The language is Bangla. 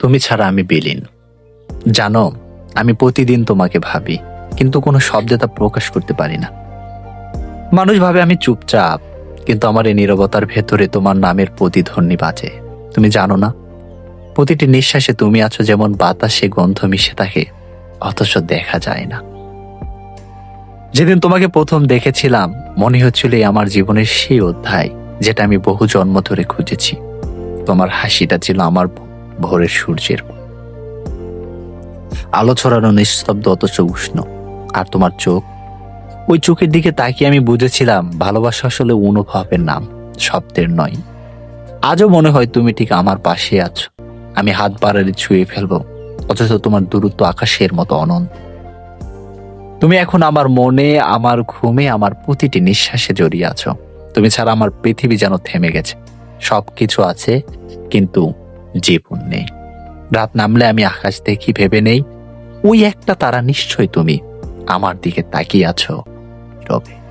তুমি ছাড়া আমি বিলীন। জানো, আমি প্রতিদিন তোমাকে ভাবি, কিন্তু কোনো শব্দে তা প্রকাশ করতে পারি না। মানুষ ভাবে আমি চুপচাপ, কিন্তু আমার এই নীরবতার ভেতরে তোমার নামের প্রতিধ্বনি বাজে। তুমি জানো না, প্রতিটি নিঃশ্বাসে তুমি আছো যেমন বাতাসে গন্ধ মিশে থাকে, অথচ দেখা যায় না। যেদিন তোমাকে প্রথম দেখেছিলাম, মনে হচ্ছিল আমার জীবনের সেই অধ্যায়, যেটা আমি বহু জন্ম ধরে খুঁজেছি। তোমার হাসিটা ছিল আমার ভোরের সূর্যের। আলো ছড়ানো নিস্তব্ধ, অথচ উষ্ণ। আর তোমার চোখ? ওই চোখের দিকে তাকিয়ে আমি বুঝেছিলাম, ভালোবাসা আসলে অনুভবের নাম, শব্দের নয়। আজও মনে হয় তুমি ঠিক আমার পাশে আছো। আমি হাত বাড়ালে ছুঁয়ে ফেলব, অথচ তোমার দূরত্ব আকাশের মতো অনন্ত। তুমি এখন আমার মনে, আমার ঘুমে, আমার প্রতিটি নিঃশ্বাসে জড়িয়ে আছো। তুমি ছাড়া আমার পৃথিবী যেন থেমে গেছে। সবকিছু আছে, কিন্তু জীবন নেই। রাত নামলে আমি আকাশ দেখি, ভেবে নেই, ওই একটা তারা নিশ্চয় তুমি। আমার দিকে তাকিয়ে আছো। রবে।